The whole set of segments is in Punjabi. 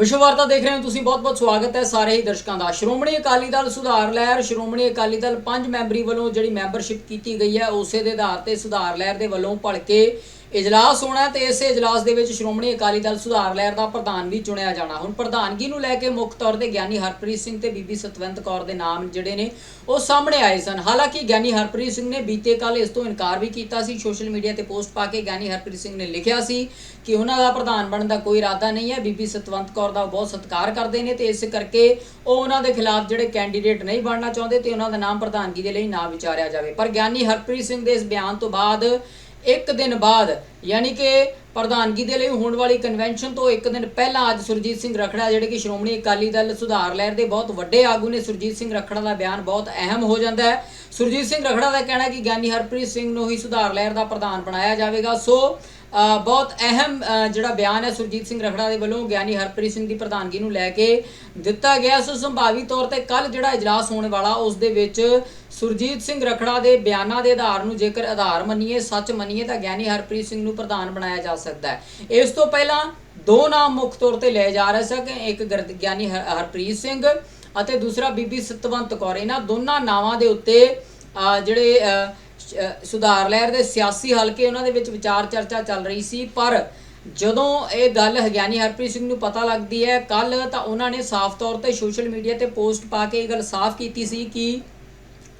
ਵਿਸ਼ਵ ਵਾਰਤਾ ਦੇਖ ਰਹੇ ਹੋ ਤੁਸੀਂ ਬਹੁਤ-ਬਹੁਤ ਸਵਾਗਤ ਹੈ ਸਾਰੇ ਹੀ ਦਰਸ਼ਕਾਂ ਦਾ। ਸ਼੍ਰੋਮਣੀ ਅਕਾਲੀ ਦਲ ਸੁਧਾਰ ਲਹਿਰ, ਸ਼੍ਰੋਮਣੀ ਅਕਾਲੀ ਦਲ ਪੰਜ ਮੈਂਬਰੀ ਵੱਲੋਂ ਜਿਹੜੀ ਮੈਂਬਰਸ਼ਿਪ ਕੀਤੀ ਗਈ ਹੈ, ਉਸੇ ਦੇ ਆਧਾਰ ਤੇ ਸੁਧਾਰ ਲਹਿਰ ਦੇ ਵੱਲੋਂ ਭਲਕੇ ਇਜਲਾਸ ਹੋਣਾ ਹੈ ਤੇ ਇਸੇ ਇਜਲਾਸ ਦੇ ਵਿੱਚ ਸ਼੍ਰੋਮਣੀ ਅਕਾਲੀ ਦਲ ਸੁਧਾਰ ਲਹਿਰ ਦਾ ਪ੍ਰਧਾਨ ਵੀ ਚੁਣਿਆ ਜਾਣਾ। ਹੁਣ ਪ੍ਰਧਾਨਗੀ ਨੂੰ ਲੈ ਕੇ ਮੁੱਖ ਤੌਰ ਤੇ ਗਿਆਨੀ ਹਰਪ੍ਰੀਤ ਸਿੰਘ ਤੇ ਬੀਬੀ ਸਤਵੰਤ ਕੌਰ ਦੇ ਨਾਮ ਜਿਹੜੇ ਨੇ, ਉਹ ਸਾਹਮਣੇ ਆਏ ਸਨ। ਹਾਲਾਂਕਿ ਗਿਆਨੀ ਹਰਪ੍ਰੀਤ ਸਿੰਘ ਨੇ ਬੀਤੇ ਕੱਲ ਇਸ ਤੋਂ ਇਨਕਾਰ ਵੀ ਕੀਤਾ ਸੀ। ਸੋਸ਼ਲ ਮੀਡੀਆ ਤੇ ਪੋਸਟ ਪਾ ਕੇ ਗਿਆਨੀ ਹਰਪ੍ਰੀਤ ਸਿੰਘ ਨੇ ਲਿਖਿਆ ਸੀ ਕਿ ਉਹਨਾਂ ਦਾ ਪ੍ਰਧਾਨ ਬਣਨ ਦਾ ਕੋਈ ਇਰਾਦਾ ਨਹੀਂ ਹੈ। ਬੀਬੀ ਸਤਵੰਤ ਕੌਰ ਦਾ ਉਹ ਬਹੁਤ ਸਤਿਕਾਰ ਕਰਦੇ ਨੇ ਤੇ ਇਸ ਕਰਕੇ ਉਹ ਉਹਨਾਂ ਦੇ ਖਿਲਾਫ ਜਿਹੜੇ ਕੈਂਡੀਡੇਟ ਨਹੀਂ ਬਣਨਾ ਚਾਹੁੰਦੇ ਤੇ ਉਹਨਾਂ ਦਾ ਨਾਮ ਪ੍ਰਧਾਨਗੀ ਦੇ ਲਈ ਨਾ ਵਿਚਾਰਿਆ ਜਾਵੇ। ਪਰ ਗਿਆਨੀ ਹਰਪ੍ਰੀਤ ਸਿੰਘ ਦੇ ਇਸ ਬਿਆਨ ਤੋਂ ਬਾਅਦ ਇੱਕ ਦਿਨ ਬਾਅਦ, ਯਾਨੀ ਕਿ ਪ੍ਰਧਾਨਗੀ ਦੇ ਲਈ ਹੋਣ ਵਾਲੀ ਕਨਵੈਨਸ਼ਨ ਤੋਂ ਇੱਕ ਦਿਨ ਪਹਿਲਾਂ ਅੱਜ ਸੁਰਜੀਤ ਸਿੰਘ ਰਖੜਾ, ਜਿਹੜੇ ਕਿ ਸ਼੍ਰੋਮਣੀ ਅਕਾਲੀ ਦਲ ਸੁਧਾਰ ਲਹਿਰ ਦੇ ਬਹੁਤ ਵੱਡੇ ਆਗੂ ਨੇ, ਸੁਰਜੀਤ ਸਿੰਘ ਰਖੜਾ ਦਾ ਬਿਆਨ ਬਹੁਤ ਅਹਿਮ ਹੋ ਜਾਂਦਾ ਹੈ। ਸੁਰਜੀਤ ਸਿੰਘ ਰਖੜਾ ਦਾ ਕਹਿਣਾ ਕਿ ਗਿਆਨੀ ਹਰਪ੍ਰੀਤ ਸਿੰਘ ਨੂੰ ਹੀ ਸੁਧਾਰ ਲਹਿਰ ਦਾ ਪ੍ਰਧਾਨ ਬਣਾਇਆ ਜਾਵੇਗਾ। ਸੋ ਬਹੁਤ ਅਹਿਮ ਜਿਹੜਾ ਬਿਆਨ ਹੈ ਸੁਰਜੀਤ ਸਿੰਘ ਰਖੜਾ ਦੇ ਵੱਲੋਂ, ਗਿਆਨੀ ਹਰਪ੍ਰੀਤ ਸਿੰਘ ਦੀ ਪ੍ਰਧਾਨਗੀ ਨੂੰ ਲੈ ਕੇ ਦਿੱਤਾ ਗਿਆ। ਸੋ ਸੰਭਾਵੀ ਤੌਰ ਤੇ ਕੱਲ ਜਿਹੜਾ ਇਜਲਾਸ ਹੋਣ ਵਾਲਾ, ਉਸ ਦੇ ਵਿੱਚ ਸੁਰਜੀਤ ਸਿੰਘ ਰਖੜਾ ਦੇ ਬਿਆਨਾਂ ਦੇ ਆਧਾਰ ਨੂੰ ਜੇਕਰ ਆਧਾਰ ਮੰਨੀਏ, ਸੱਚ ਮੰਨੀਏ, ਤਾਂ ਗਿਆਨੀ ਹਰਪ੍ਰੀਤ ਸਿੰਘ ਨੂੰ ਪ੍ਰਧਾਨ ਬਣਾਇਆ ਜਾ ਸਕਦਾ ਹੈ। ਇਸ ਤੋਂ ਪਹਿਲਾਂ ਦੋ ਨਾਮ ਮੁੱਖ ਤੌਰ ਤੇ ਲਏ ਜਾ ਰਹੇ ਸਨ, ਇੱਕ ਗਰ- ਗਿਆਨੀ ਹਰ- ਹਰਪ੍ਰੀਤ ਸਿੰਘ ਅਤੇ ਦੂਸਰਾ ਬੀਬੀ ਸਤਵੰਤ ਕੌਰ। ਇਹਨਾਂ ਦੋਨਾਂ ਨਾਵਾਂ ਦੇ ਉੱਤੇ ਜਿਹੜੇ ਸੁਧਾਰ ਲਹਿਰ ਦੇ ਸਿਆਸੀ ਹਲਕੇ ਉਹਨਾਂ ਦੇ ਵਿੱਚ ਵਿਚਾਰ ਚਰਚਾ ਚੱਲ ਰਹੀ ਸੀ, ਪਰ ਜਦੋਂ ਇਹ ਗੱਲ ਗਿਆਨੀ ਹਰਪ੍ਰੀਤ ਸਿੰਘ ਨੂੰ ਪਤਾ ਲੱਗਦੀ ਹੈ ਕੱਲ ਤਾਂ ਉਹਨਾਂ ਨੇ ਸਾਫ਼ ਤੌਰ ਤੇ ਸੋਸ਼ਲ ਮੀਡੀਆ ਤੇ ਪੋਸਟ ਪਾ ਕੇ ਇਹ ਗੱਲ ਸਾਫ਼ ਕੀਤੀ ਸੀ ਕਿ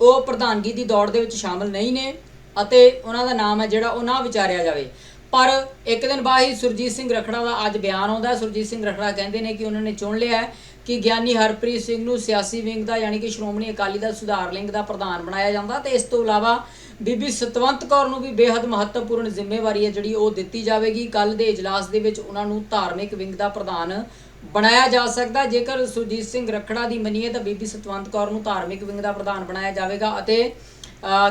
ਉਹ ਪ੍ਰਧਾਨਗੀ ਦੀ ਦੌੜ ਦੇ ਵਿੱਚ ਸ਼ਾਮਲ ਨਹੀਂ ਨੇ ਅਤੇ ਉਹਨਾਂ ਦਾ ਨਾਮ ਹੈ ਜਿਹੜਾ ਉਹ ਨਾ ਵਿਚਾਰਿਆ ਜਾਵੇ। ਪਰ ਇੱਕ ਦਿਨ ਬਾਅਦ ਹੀ ਸੁਰਜੀਤ ਸਿੰਘ ਰਖੜਾ ਦਾ ਅੱਜ ਬਿਆਨ ਆਉਂਦਾ ਸੁਰਜੀਤ ਸਿੰਘ ਰਖੜਾ ਕਹਿੰਦੇ ਨੇ ਕਿ ਉਹਨਾਂ ਨੇ ਚੁਣ ਲਿਆ ਕਿ ਗਿਆਨੀ ਹਰਪ੍ਰੀਤ ਸਿੰਘ ਨੂੰ ਸਿਆਸੀ ਵਿੰਗ ਦਾ ਯਾਨੀ ਕਿ ਸ਼੍ਰੋਮਣੀ ਅਕਾਲੀ ਦਲ ਸੁਧਾਰ ਲਿੰਗ ਦਾ ਪ੍ਰਧਾਨ ਬਣਾਇਆ ਜਾਂਦਾ ਤੇ ਇਸ ਤੋਂ ਇਲਾਵਾ ਬੀਬੀ ਸਤਵੰਤ ਕੌਰ ਨੂੰ ਵੀ ਬੇहद ਮਹੱਤਵਪੂਰਨ ਜ਼ਿੰਮੇਵਾਰੀ ਹੈ ਜਿਹੜੀ ਉਹ ਦਿੱਤੀ ਜਾਵੇਗੀ। ਕੱਲ ਦੇ ਇਜਲਾਸ ਦੇ ਵਿੱਚ ਉਹਨਾਂ ਨੂੰ ਧਾਰਮਿਕ ਵਿੰਗ ਦਾ ਪ੍ਰਧਾਨ ਬਣਾਇਆ ਜਾ ਸਕਦਾ ਜੇਕਰ ਸੁਰਜੀਤ ਸਿੰਘ ਰਖੜਾ ਦੀ ਮੰਨੀਏ ਤਾਂ ਬੀਬੀ ਸਤਵੰਤ ਕੌਰ ਨੂੰ ਧਾਰਮਿਕ ਵਿੰਗ ਦਾ ਪ੍ਰਧਾਨ ਬਣਾਇਆ ਜਾਵੇਗਾ ਅਤੇ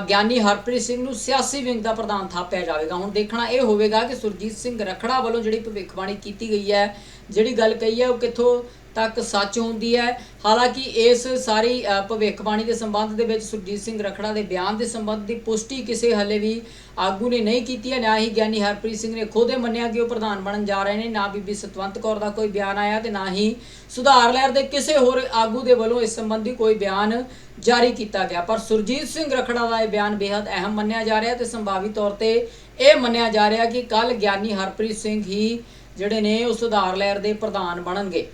ਗਿਆਨੀ ਹਰਪ੍ਰੀਤ ਸਿੰਘ ਨੂੰ ਸਿਆਸੀ ਵਿੰਗ ਦਾ ਪ੍ਰਧਾਨ ਥਾਪਿਆ ਜਾਵੇਗਾ। ਹੁਣ ਦੇਖਣਾ ਇਹ ਹੋਵੇਗਾ ਕਿ ਸੁਰਜੀਤ ਸਿੰਘ ਰਖੜਾ ਵੱਲੋਂ ਜਿਹੜੀ ਭਵਿੱਖਬਾਣੀ ਕੀਤੀ ਗਈ ਹੈ, ਜਿਹੜੀ ਗੱਲ ਕਹੀ ਹੈ, ਉਹ ਕਿੱਥੋਂ ਤੱਕ ਸੱਚ ਹੁੰਦੀ ਹੈ। ਹਾਲਾਂਕਿ ਇਸ ਸਾਰੀ ਭਵਿੱਖਬਾਣੀ ਦੇ ਸੰਬੰਧ ਦੇ ਵਿੱਚ ਸੁਰਜੀਤ ਸਿੰਘ ਰਖੜਾ ਦੇ ਬਿਆਨ ਦੇ ਸੰਬੰਧ ਦੀ ਪੁਸ਼ਟੀ ਕਿਸੇ ਹਲੇ ਵੀ ਆਗੂ ਨੇ ਨਹੀਂ ਕੀਤੀ ਹੈ। ਨਾ ਹੀ ਗਿਆਨੀ ਹਰਪ੍ਰੀਤ ਸਿੰਘ ਨੇ ਖੁਦ ਇਹ ਮੰਨਿਆ ਕਿ ਉਹ ਪ੍ਰਧਾਨ ਬਣਨ ਜਾ ਰਹੇ ਨੇ, ਨਾ ਬੀਬੀ ਸਤਵੰਤ ਕੌਰ ਦਾ ਕੋਈ ਬਿਆਨ ਆਇਆ ਤੇ ਨਾ ਹੀ ਸੁਧਾਰ ਲਹਿਰ ਦੇ ਕਿਸੇ ਹੋਰ ਆਗੂ ਦੇ ਵੱਲੋਂ ਇਸ ਸੰਬੰਧੀ ਕੋਈ ਬਿਆਨ ਜਾਰੀ ਕੀਤਾ ਗਿਆ। ਪਰ ਸੁਰਜੀਤ ਸਿੰਘ ਰਖੜਾ ਦਾ ਇਹ ਬਿਆਨ ਬੇहद ਅਹਿਮ ਮੰਨਿਆ ਜਾ ਰਿਹਾ ਤੇ ਸੰਭਾਵੀ ਤੌਰ ਤੇ ਇਹ ਮੰਨਿਆ ਜਾ ਰਿਹਾ ਕਿ ਕੱਲ ਗਿਆਨੀ ਹਰਪ੍ਰੀਤ ਸਿੰਘ ਹੀ ਜਿਹੜੇ ਨੇ ਉਹ ਸੁਧਾਰ ਲਹਿਰ ਦੇ ਪ੍ਰਧਾਨ ਬਣਨਗੇ।